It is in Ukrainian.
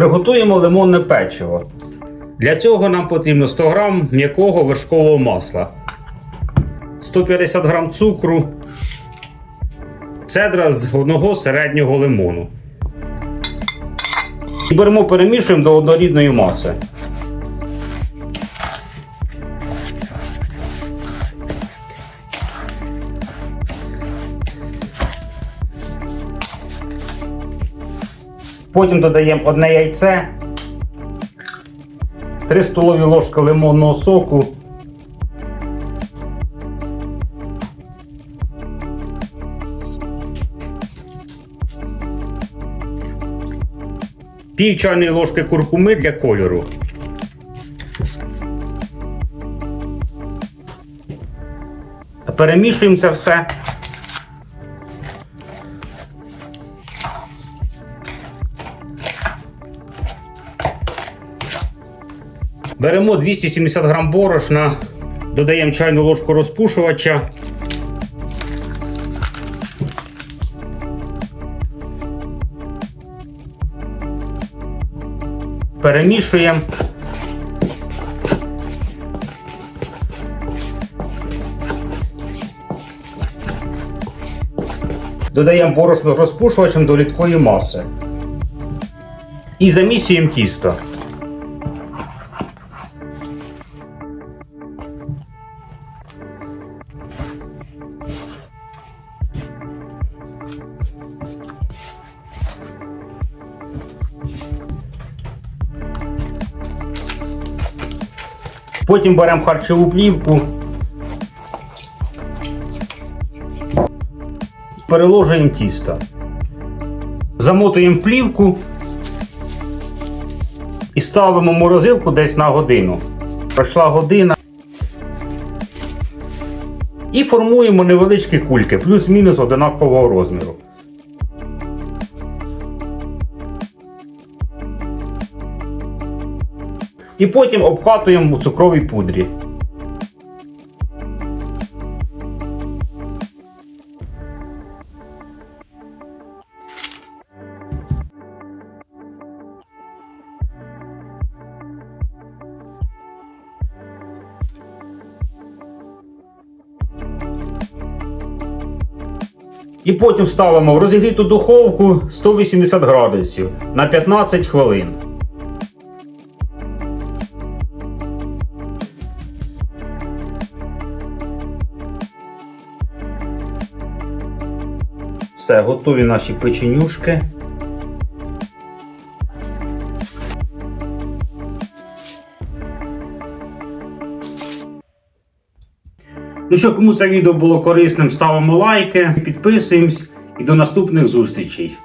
Приготуємо лимонне печиво. Для цього нам потрібно 100 г м'якого вершкового масла, 150 г цукру, цедра з одного середнього лимону. І беремо, перемішуємо до однорідної маси. Потім додаємо одне яйце, 3 столові ложки лимонного соку. Пів чайної ложки куркуми для кольору. Перемішуємо це все. Беремо 270 грам борошна, додаємо чайну ложку розпушувача. Перемішуємо. Додаємо борошно розпушувачем до рідкої маси. І замісюємо тісто. Потім беремо харчову плівку, переложуємо тісто, замотуємо плівку і ставимо морозилку десь на годину. Пройшла година. І формуємо невеличкі кульки, плюс-мінус одинакового розміру. І потім обкатуємо у цукровій пудрі. І потім ставимо в розігріту духовку 180 градусів на 15 хвилин. Все, готові наші печенюшки. Ну що, кому це відео було корисним, ставимо лайки, підписуємось і до наступних зустрічей.